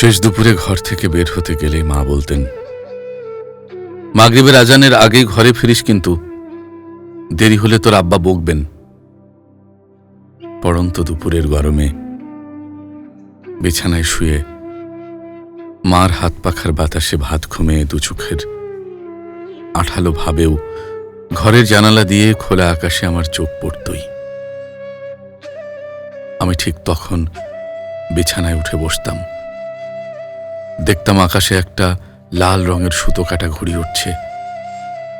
শেষ দুপুরে ঘর থেকে বের হতে গেলে মা বলতেন, মাগরিবের আজানের আগেই ঘরে ফিরিস কিন্তু। দেরি হলে তোর আব্বা বকবেন। পড়ন্ত দুপুরের গরমে বিছানায় শুয়ে মার হাত পাখার বাতাসে ভাত ঘুমিয়ে দু চোখের আঠালো ভাবেও ঘরের জানালা দিয়ে খোলা আকাশে আমার চোখ পড়তই। আমি ঠিক তখন বিছানায় উঠে বসতাম। দেখতাম আকাশে একটা লাল রঙের সুতো কাটা ঘুড়ি উঠছে।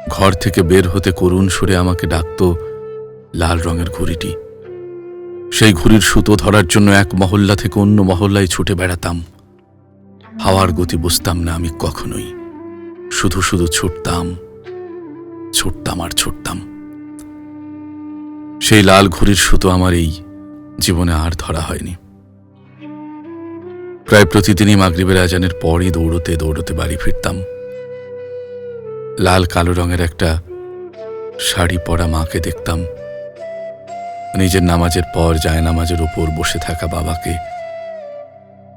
ঘর থেকে বের হতে করুণ সুরে আমাকে ডাকত লাল রঙের ঘুড়িটি। সেই ঘুড়ির সুতো ধরার জন্য এক মহল্লা থেকে অন্য মহল্লায় ছুটে বেড়াতাম। হাওয়ার গতি বুঝতাম না আমি কখনোই। শুধু শুধু ছুটতাম ছুটতাম আর ছুটতাম। সেই লাল ঘুড়ির সুতো আমার এই জীবনে আর ধরা হয়নি। প্রায় প্রতিদিনই মাগরিবের আজানের পরই দৌড়তে দৌড়তে বাড়ি ফিরতাম। লাল কালো রঙের একটা শাড়ি পরা মাকে দেখতাম। নিজের নামাজের পর যায় নামাজের ওপর বসে থাকা বাবাকে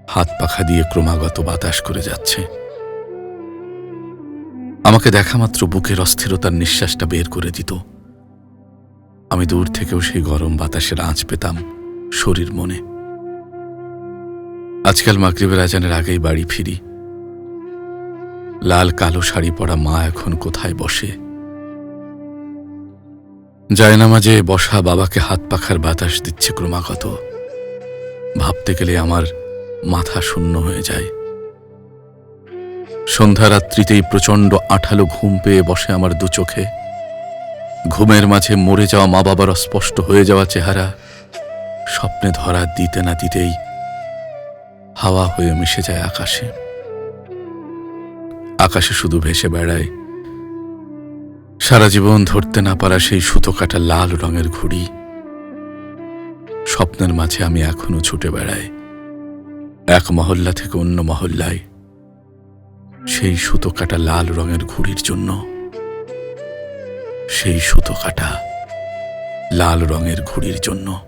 হাত পাখা দিয়ে ক্রমাগত বাতাস করে যাচ্ছে। আমাকে দেখা মাত্র বুকের অস্থিরতার নিঃশ্বাসটা বের করে দিত। আমি দূর থেকেও সেই গরম বাতাসের আঁচ পেতাম শরীর মনে। আজকাল মাগরিবের আজানের আগেই বাড়ি ফিরি। লাল কালো শাড়ি পরা মা এখন কোথায় বসে? জায়নামাজে বসা বাবাকে হাত পাখার বাতাস দিচ্ছে ক্রমাগত। ভাবতে গেলে আমার মাথা শূন্য হয়ে যায়। সন্ধ্যা রাত্রিতেই প্রচণ্ড আঠালো ঘুম পেয়ে বসে আমার দু চোখে। ঘুমের মাঝে মরে যাওয়া মা বাবার অস্পষ্ট হয়ে যাওয়া চেহারা। স্বপ্নে ধরা দিতে না দিতেই হাওয়া হয়ে মিশে যায় আকাশে। আকাশে শুধু ভেসে বেড়ায়। সারা জীবন ধরতে না পারা সেই সুতো কাটা লাল রঙের ঘুড়ি। স্বপ্নের মাঝে আমি এখনও ছুটে বেড়াই। এক মহল্লা থেকে অন্য মহল্লায়। সেই সুতো কাটা লাল রঙের ঘুড়ির জন্য। সেই সুতো কাটা লাল রঙের ঘুড়ির জন্য।